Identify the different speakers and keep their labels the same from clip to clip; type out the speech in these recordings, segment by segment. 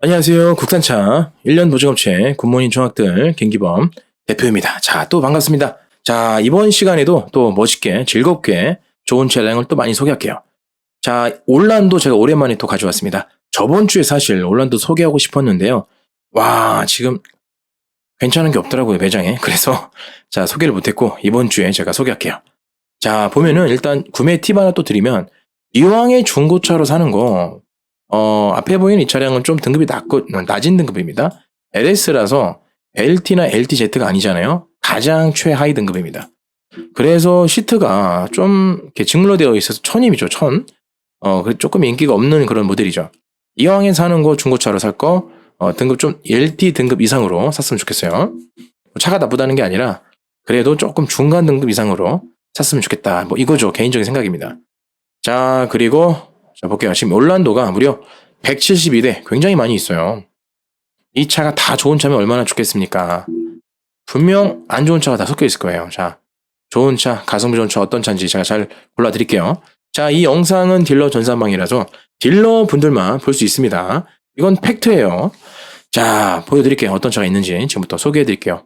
Speaker 1: 안녕하세요. 국산차 1년 보증업체 굿모닝 총학들 김기범 대표입니다. 자, 또 반갑습니다. 자, 이번 시간에도 또 멋있게 즐겁게 좋은 차량을 또 많이 소개할게요. 자, 올란도 제가 오랜만에 또 가져왔습니다. 저번 주에 사실 올란도 소개하고 싶었는데요. 와, 지금 괜찮은 게 없더라고요, 매장에. 그래서 자, 소개를 못했고 이번 주에 제가 소개할게요. 자, 보면은 일단 구매 팁 하나 또 드리면 이왕에 중고차로 사는 거 어, 앞에 보이는 이 차량은 좀 등급이 낮고, 낮은 등급입니다. LS라서 LT나 LTZ가 아니잖아요. 가장 최하위 등급입니다. 그래서 시트가 좀 이렇게 직물로 되어 있어서 천임이죠, 천. 어, 그 조금 인기가 없는 그런 모델이죠. 이왕에 사는 거 중고차로 살 거, 어, 등급 좀 LT 등급 이상으로 샀으면 좋겠어요. 차가 나쁘다는 게 아니라 그래도 조금 중간 등급 이상으로 샀으면 좋겠다. 뭐 이거죠. 개인적인 생각입니다. 자, 그리고 자, 볼게요. 지금 올란도가 무려 172대 굉장히 많이 있어요. 이 차가 다 좋은 차면 얼마나 좋겠습니까? 분명 안 좋은 차가 다 섞여 있을 거예요. 자, 좋은 차, 가성비 좋은 차 어떤 차인지 제가 잘 골라드릴게요. 자, 이 영상은 딜러 전산방이라서 딜러 분들만 볼 수 있습니다. 이건 팩트예요. 자, 보여드릴게요. 어떤 차가 있는지 지금부터 소개해드릴게요.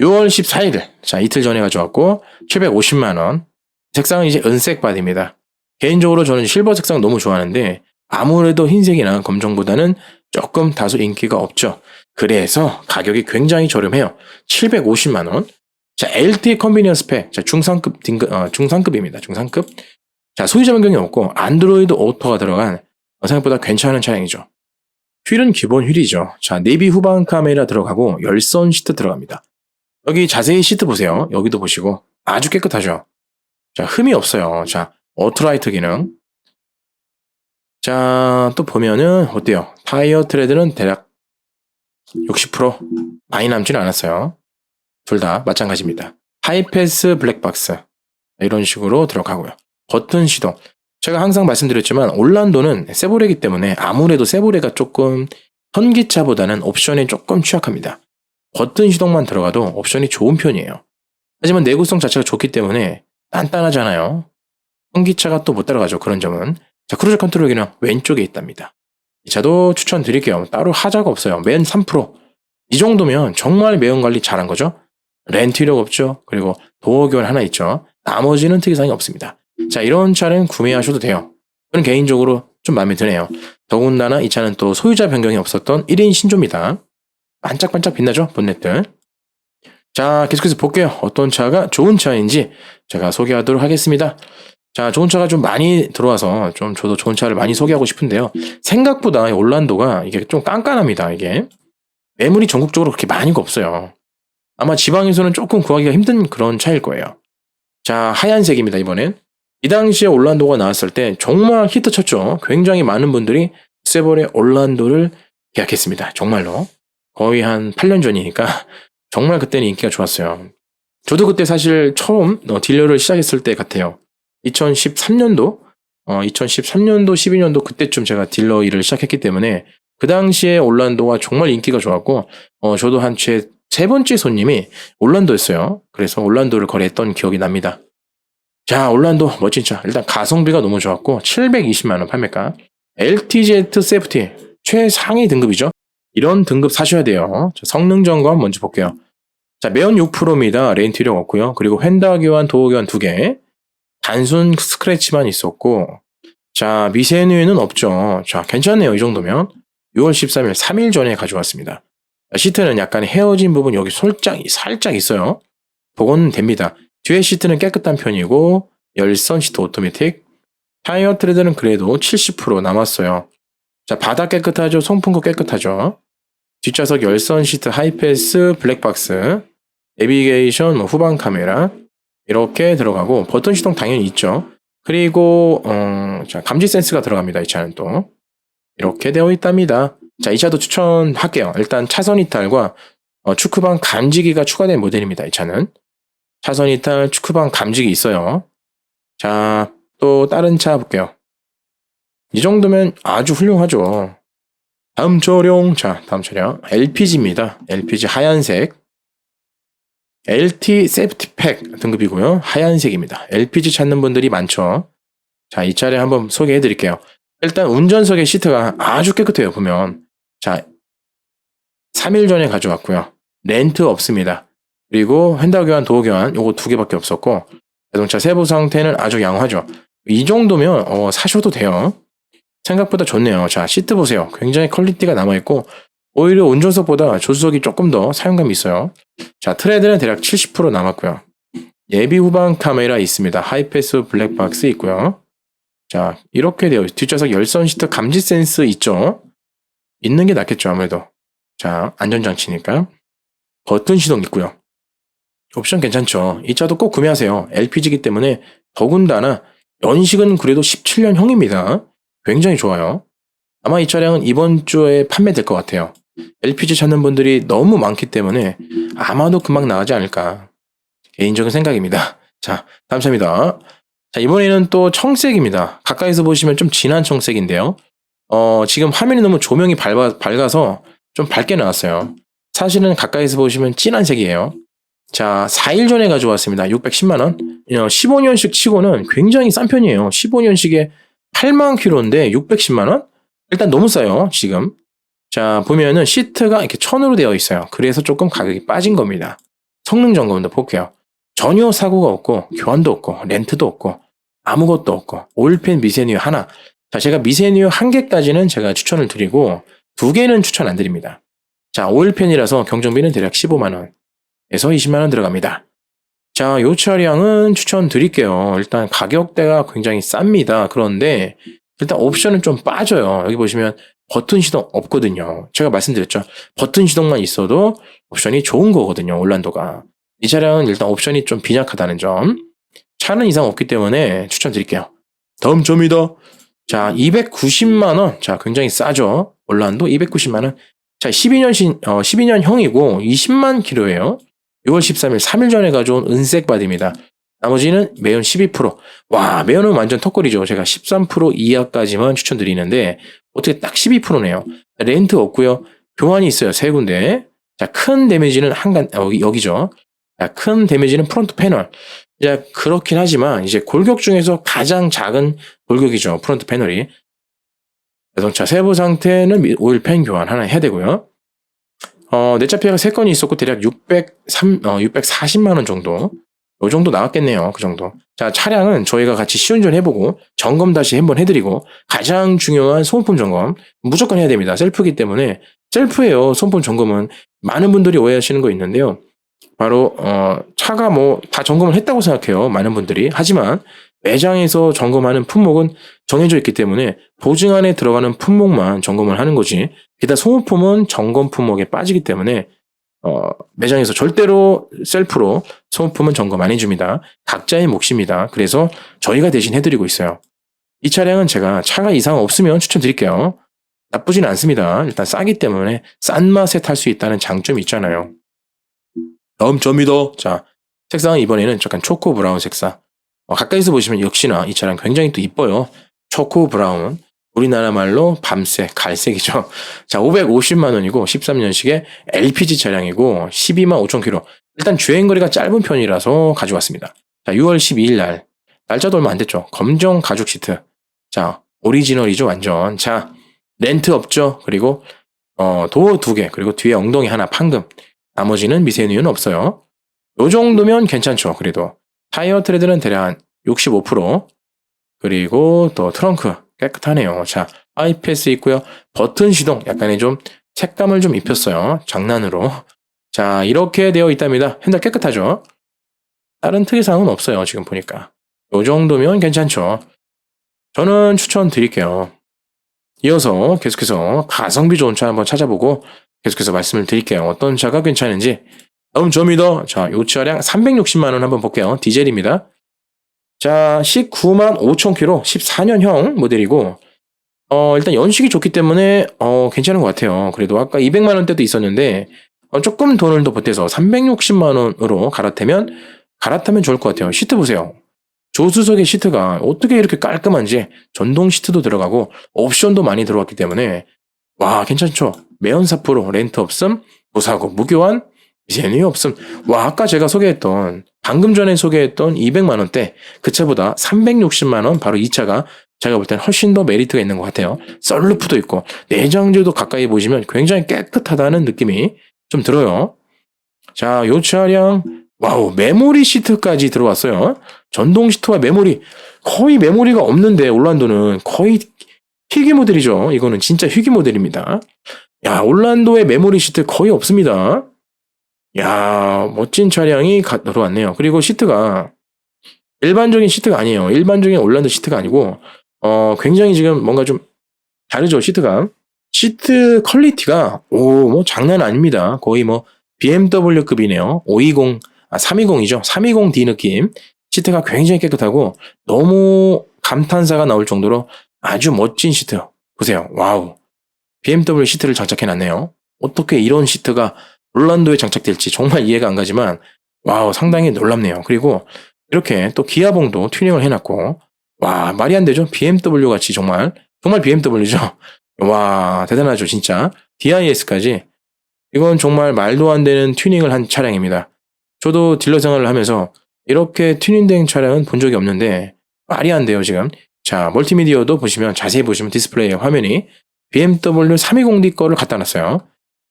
Speaker 1: 6월 14일, 자, 이틀 전에 가져왔고, 750만원. 색상은 이제 은색 바디입니다. 개인적으로 저는 실버 색상 너무 좋아하는데 아무래도 흰색이나 검정보다는 조금 다소 인기가 없죠. 그래서 가격이 굉장히 저렴해요. 750만 원. 자, LTE 컨비니언스 팩. 자, 중상급 등급 어, 중상급입니다. 중상급. 자, 소유자 변경이 없고 안드로이드 오토가 들어간 어, 생각보다 괜찮은 차량이죠. 휠은 기본 휠이죠. 자, 내비 후방 카메라 들어가고 열선 시트 들어갑니다. 여기 자세히 시트 보세요. 여기도 보시고 아주 깨끗하죠. 자, 흠이 없어요. 자, 오토라이트 기능. 자, 또 보면은 어때요? 타이어 트레드는 대략 60% 많이 남지는 않았어요. 둘 다 마찬가지입니다. 하이패스 블랙박스 이런 식으로 들어가고요. 버튼 시동. 제가 항상 말씀드렸지만 올란도는 세보레기 때문에 아무래도 세보레가 조금 현기차보다는 옵션이 조금 취약합니다. 버튼 시동만 들어가도 옵션이 좋은 편이에요. 하지만 내구성 자체가 좋기 때문에 단단하잖아요. 현기차가 또 못 따라가죠. 그런 점은. 자, 크루즈 컨트롤 기능 왼쪽에 있답니다. 이 차도 추천드릴게요. 따로 하자가 없어요. 맨 3%. 이 정도면 정말 매연 관리 잘한 거죠. 렌트 이력 없죠. 그리고 도어 교환 하나 있죠. 나머지는 특이사항이 없습니다. 자, 이런 차는 구매하셔도 돼요. 저는 개인적으로 좀 마음에 드네요. 더군다나 이 차는 또 소유자 변경이 없었던 1인 신조입니다. 반짝반짝 빛나죠? 본넷들. 자, 계속해서 볼게요. 어떤 차가 좋은 차인지 제가 소개하도록 하겠습니다. 자, 좋은 차가 좀 많이 들어와서 좀 저도 좋은 차를 많이 소개하고 싶은데요. 생각보다 이 올란도가 이게 좀 깐깐합니다, 이게. 매물이 전국적으로 그렇게 많이가 없어요. 아마 지방에서는 조금 구하기가 힘든 그런 차일 거예요. 자, 하얀색입니다, 이번엔. 이 당시에 올란도가 나왔을 때 정말 히트 쳤죠. 굉장히 많은 분들이 세벌의 올란도를 계약했습니다. 정말로. 거의 한 8년 전이니까 정말 그때는 인기가 좋았어요. 저도 그때 사실 처음 어, 딜러를 시작했을 때 같아요. 2013년도, 어, 2013년도, 12년도 그때쯤 제가 딜러 일을 시작했기 때문에 그 당시에 올란도가 정말 인기가 좋았고, 어, 저도 한 제 세 번째 손님이 올란도였어요. 그래서 올란도를 거래했던 기억이 납니다. 자, 올란도 멋진 차. 일단 가성비가 너무 좋았고, 720만 원 판매가. LTZ 세프티. 최상위 등급이죠. 이런 등급 사셔야 돼요. 자, 성능 점검 먼저 볼게요. 자, 매연 6%입니다. 렌트 이력 없고요. 그리고 휀다 교환, 도어 교환 2개. 단순 스크래치만 있었고, 자, 미세누에는 없죠. 자, 괜찮네요. 이 정도면. 6월 13일, 3일 전에 가져왔습니다. 자, 시트는 약간 헤어진 부분 여기 솔짝, 살짝 있어요. 복원은 됩니다. 뒤에 시트는 깨끗한 편이고, 열선 시트 오토매틱. 타이어 트레드는 그래도 70% 남았어요. 자, 바닥 깨끗하죠. 송풍구 깨끗하죠. 뒷좌석 열선 시트 하이패스 블랙박스. 내비게이션 뭐 후방 카메라. 이렇게 들어가고 버튼 시동 당연히 있죠. 그리고 어, 자, 감지 센스가 들어갑니다. 이 차는 또 이렇게 되어 있답니다. 자, 이 차도 추천할게요. 일단 차선 이탈과 어, 축구방 감지기가 추가된 모델입니다. 이 차는 차선 이탈, 축구방 감지기 있어요. 자, 또 다른 차 볼게요. 이 정도면 아주 훌륭하죠. 다음 차량, 자, 다음 차량 LPG입니다. LPG 하얀색. LT 세프티 팩 등급이고요. 하얀색입니다. LPG 찾는 분들이 많죠. 자, 이 차례 한번 소개해 드릴게요. 일단 운전석의 시트가 아주 깨끗해요, 보면. 자, 3일 전에 가져왔고요. 렌트 없습니다. 그리고 횡다 교환, 도어 교환 요거 두 개밖에 없었고 자동차 세부 상태는 아주 양호하죠. 이 정도면 어, 사셔도 돼요. 생각보다 좋네요. 자, 시트 보세요. 굉장히 퀄리티가 남아있고, 오히려 운전석보다 조수석이 조금 더 사용감이 있어요. 자, 트레드는 대략 70% 남았고요. 예비 후방 카메라 있습니다. 하이패스 블랙박스 있고요. 자, 이렇게 되어 있- 뒷좌석 열선 시트 감지 센스 있죠? 있는 게 낫겠죠, 아무래도. 자, 안전장치니까. 버튼 시동 있고요. 옵션 괜찮죠. 이 차도 꼭 구매하세요. LPG이기 때문에 더군다나 연식은 그래도 17년형입니다. 굉장히 좋아요. 아마 이 차량은 이번 주에 판매될 것 같아요. LPG 찾는 분들이 너무 많기 때문에 아마도 금방 나가지 않을까. 개인적인 생각입니다. 자, 차입니다. 자, 이번에는 또 청색입니다. 가까이서 보시면 좀 진한 청색인데요. 어, 지금 화면이 너무 조명이 밝아, 밝아서 좀 밝게 나왔어요. 사실은 가까이서 보시면 진한 색이에요. 자, 4일 전에 가져왔습니다. 610만원. 15년식 치고는 굉장히 싼 편이에요. 15년식에 8만 킬로인데 610만원? 일단 너무 싸요, 지금. 자, 보면은 시트가 이렇게 천으로 되어 있어요. 그래서 조금 가격이 빠진 겁니다. 성능 점검도 볼게요. 전혀 사고가 없고, 교환도 없고, 렌트도 없고, 아무것도 없고, 올펜 미세니어 하나. 자, 제가 미세니어 한 개까지는 제가 추천을 드리고, 두 개는 추천 안 드립니다. 자, 오일펜이라서 경정비는 대략 15만원. 에서 20만원 들어갑니다. 자, 요 차량은 추천드릴게요. 일단 가격대가 굉장히 쌉니다. 그런데 일단 옵션은 좀 빠져요. 여기 보시면 버튼 시동 없거든요. 제가 말씀드렸죠. 버튼 시동만 있어도 옵션이 좋은 거거든요. 올란도가. 이 차량은 일단 옵션이 좀 빈약하다는 점. 차는 이상 없기 때문에 추천드릴게요. 다음 점이다. 자, 290만원. 자, 굉장히 싸죠. 올란도 290만원. 자, 12년신, 어, 12년형이고 20만 킬로예요. 6월 13일 3일 전에 가져온 은색 바디입니다. 나머지는 매연 12%. 와, 매연은 완전 턱걸이죠. 제가 13% 이하까지만 추천드리는데 어떻게 딱 12%네요. 렌트 없고요. 교환이 있어요. 세 군데. 자, 큰 데미지는 한간 어, 여기, 여기죠. 자, 큰 데미지는 프론트 패널. 이제 그렇긴 하지만 이제 골격 중에서 가장 작은 골격이죠. 프론트 패널이. 자동차 세부 상태는 미- 오일 팬 교환 하나 해야 되고요. 어, 내차 피해가 3건이 있었고 대략 603, 어, 640만 원 정도. 요 정도 나왔겠네요. 그 정도. 자, 차량은 저희가 같이 시운전 해보고 점검 다시 한번 해드리고 가장 중요한 소모품 점검 무조건 해야 됩니다. 셀프기 때문에 셀프예요. 소모품 점검은 많은 분들이 오해하시는 거 있는데요. 바로 어, 차가 뭐 다 점검을 했다고 생각해요. 많은 분들이. 하지만 매장에서 점검하는 품목은 정해져 있기 때문에 보증 안에 들어가는 품목만 점검을 하는 거지. 게다가 소모품은 점검 품목에 빠지기 때문에 어, 매장에서 절대로 셀프로 소모품은 점검 안 해줍니다. 각자의 몫입니다. 그래서 저희가 대신 해드리고 있어요. 이 차량은 제가 차가 이상 없으면 추천드릴게요. 나쁘진 않습니다. 일단 싸기 때문에 싼 맛에 탈 수 있다는 장점이 있잖아요. 다음 점이다. 자, 색상은 이번에는 약간 초코 브라운 색상. 어, 가까이서 보시면 역시나 이 차량 굉장히 또 이뻐요. 초코 브라운. 우리나라 말로 밤색, 갈색이죠. 자, 550만 원이고 13년식의 LPG 차량이고 12만 5천 킬로. 일단 주행 거리가 짧은 편이라서 가져왔습니다. 자, 6월 12일 날. 날짜도 얼마 안 됐죠. 검정 가죽 시트. 자, 오리지널이죠, 완전. 자, 렌트 없죠. 그리고 어, 도어 두 개, 그리고 뒤에 엉덩이 하나 판금. 나머지는 미세누유는 없어요. 요 정도면 괜찮죠, 그래도. 타이어 트레드는 대략 한 65%. 그리고 또 트렁크 깨끗하네요. 자, 아이패스 있고요. 버튼 시동 약간의 좀 색감을 좀 입혔어요. 장난으로. 자, 이렇게 되어 있답니다. 핸들 깨끗하죠? 다른 특이사항은 없어요. 지금 보니까. 요 정도면 괜찮죠. 저는 추천드릴게요. 이어서 계속해서 가성비 좋은 차 한번 찾아보고 계속해서 말씀을 드릴게요. 어떤 차가 괜찮은지. 다음 점이다. 자, 요 차량 360만원 한번 볼게요. 디젤입니다. 자, 19만 5천 킬로, 14년형 모델이고, 어, 일단 연식이 좋기 때문에, 어, 괜찮은 것 같아요. 그래도 아까 200만 원대도 있었는데, 어, 조금 돈을 더 보태서 360만 원으로 갈아타면, 갈아타면 좋을 것 같아요. 시트 보세요. 조수석의 시트가 어떻게 이렇게 깔끔한지, 전동 시트도 들어가고, 옵션도 많이 들어갔기 때문에, 와, 괜찮죠? 매연사 프로, 렌트 없음, 무사고, 무교환, 미세누유 없음. 와, 아까 제가 소개했던, 방금 전에 소개했던 200만원대, 그 차보다 360만원, 바로 이 차가 제가 볼 때는 훨씬 더 메리트가 있는 것 같아요. 썰루프도 있고 내장재도 가까이 보시면 굉장히 깨끗하다는 느낌이 좀 들어요. 자, 요 차량 와우 메모리 시트까지 들어왔어요. 전동 시트와 메모리 거의 메모리가 없는데 올란도는 거의 희귀 모델이죠. 이거는 진짜 희귀 모델입니다. 야 올란도의 메모리 시트 거의 없습니다. 야 멋진 차량이 가- 들어왔네요. 그리고 시트가 일반적인 시트가 아니에요. 일반적인 올란도 시트가 아니고 어 굉장히 지금 뭔가 좀 다르죠 시트가 시트 퀄리티가 오 뭐 장난 아닙니다. 거의 뭐 BMW급이네요. 520 아 320이죠. 320D 느낌 시트가 굉장히 깨끗하고 너무 감탄사가 나올 정도로 아주 멋진 시트 보세요. 와우 BMW 시트를 장착해 놨네요. 어떻게 이런 시트가 롤란도에 장착될지 정말 이해가 안 가지만 와우 상당히 놀랍네요. 그리고 이렇게 또 기아봉도 튜닝을 해놨고 와 말이 안 되죠. BMW 같이 정말 정말 BMW죠. 와 대단하죠 진짜 DIS까지 이건 정말 말도 안 되는 튜닝을 한 차량입니다. 저도 딜러 생활을 하면서 이렇게 튜닝된 차량은 본 적이 없는데 말이 안 돼요 지금. 자 멀티미디어도 보시면 자세히 보시면 디스플레이 화면이 BMW 320D 거를 갖다 놨어요.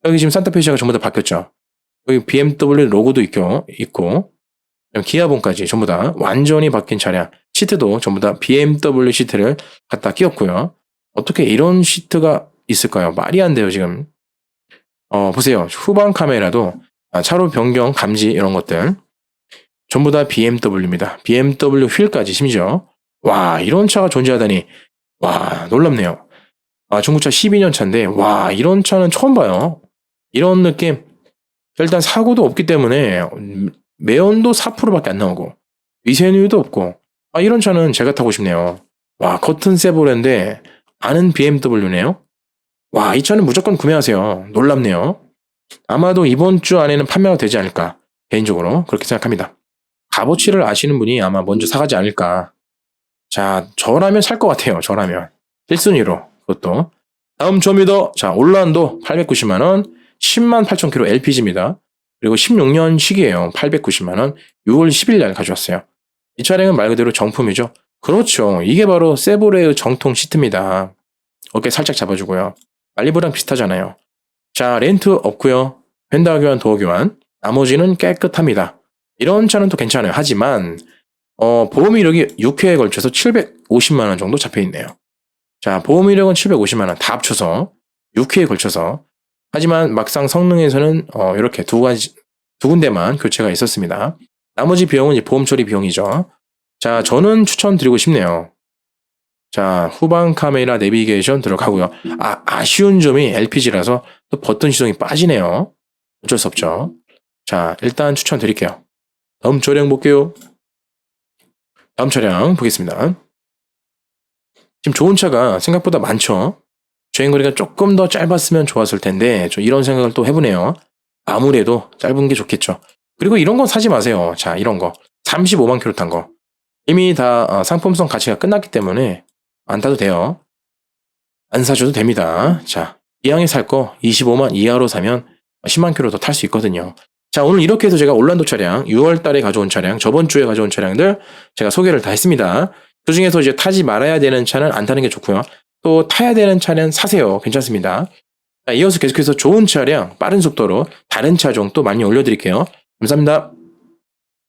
Speaker 1: 여기 지금 산타페 시아가 전부 다 바뀌었죠. 여기 BMW 로고도 있고, 있고, 기아봉까지 전부 다 완전히 바뀐 차량. 시트도 전부 다 BMW 시트를 갖다 끼웠고요. 어떻게 이런 시트가 있을까요? 말이 안 돼요, 지금. 어, 보세요. 후방 카메라도 아, 차로 변경 감지 이런 것들. 전부 다 BMW입니다. BMW 휠까지 심지어. 와, 이런 차가 존재하다니. 와, 놀랍네요. 아, 중고차 12년 차인데, 와, 이런 차는 처음 봐요. 이런 느낌. 일단 사고도 없기 때문에, 음, 매연도 4%밖에 안 나오고, 위세누유도 없고, 아, 이런 차는 제가 타고 싶네요. 와, 겉은 세보레인데, 안은 BMW네요. 와, 이 차는 무조건 구매하세요. 놀랍네요. 아마도 이번 주 안에는 판매가 되지 않을까. 개인적으로 그렇게 생각합니다. 값어치를 아시는 분이 아마 먼저 사가지 않을까. 자, 저라면 살 것 같아요. 저라면. 1순위로. 그것도. 다음 조미더. 자, 올란도 890만 원. 10만 8천 킬로 LPG입니다. 그리고 16년 식이에요. 890만 원. 6월 10일 날 가져왔어요. 이 차량은 말 그대로 정품이죠. 그렇죠. 이게 바로 세보레의 정통 시트입니다. 어깨 살짝 잡아주고요. 말리브랑 비슷하잖아요. 자, 렌트 없고요. 펜다 교환, 도어 교환. 나머지는 깨끗합니다. 이런 차는 또 괜찮아요. 하지만 어, 보험 이력이 6회에 걸쳐서 750만 원 정도 잡혀 있네요. 자, 보험 이력은 750만 원 다 합쳐서 6회에 걸쳐서 하지만 막상 성능에서는 어, 이렇게 두 가지 두 군데만 교체가 있었습니다. 나머지 비용은 이제 보험 처리 비용이죠. 자, 저는 추천드리고 싶네요. 자, 후방 카메라 내비게이션 들어가고요. 아, 아쉬운 점이 LPG라서 또 버튼 시동이 빠지네요. 어쩔 수 없죠. 자, 일단 추천드릴게요. 다음 차량 볼게요. 다음 차량 보겠습니다. 지금 좋은 차가 생각보다 많죠. 주행거리가 조금 더 짧았으면 좋았을 텐데, 저 이런 생각을 또 해보네요. 아무래도 짧은 게 좋겠죠. 그리고 이런 건 사지 마세요. 자, 이런 거. 35만 킬로 탄 거. 이미 다 어, 상품성 가치가 끝났기 때문에 안 타도 돼요. 안 사줘도 됩니다. 자, 이왕에 살 거 25만 이하로 사면 10만 킬로 더 탈 수 있거든요. 자, 오늘 이렇게 해서 제가 올란도 차량, 6월 달에 가져온 차량, 저번 주에 가져온 차량들 제가 소개를 다 했습니다. 그 중에서 이제 타지 말아야 되는 차는 안 타는 게 좋고요. 또 타야 되는 차는 사세요. 괜찮습니다. 자, 이어서 계속해서 좋은 차량, 빠른 속도로 다른 차종 또 많이 올려드릴게요. 감사합니다.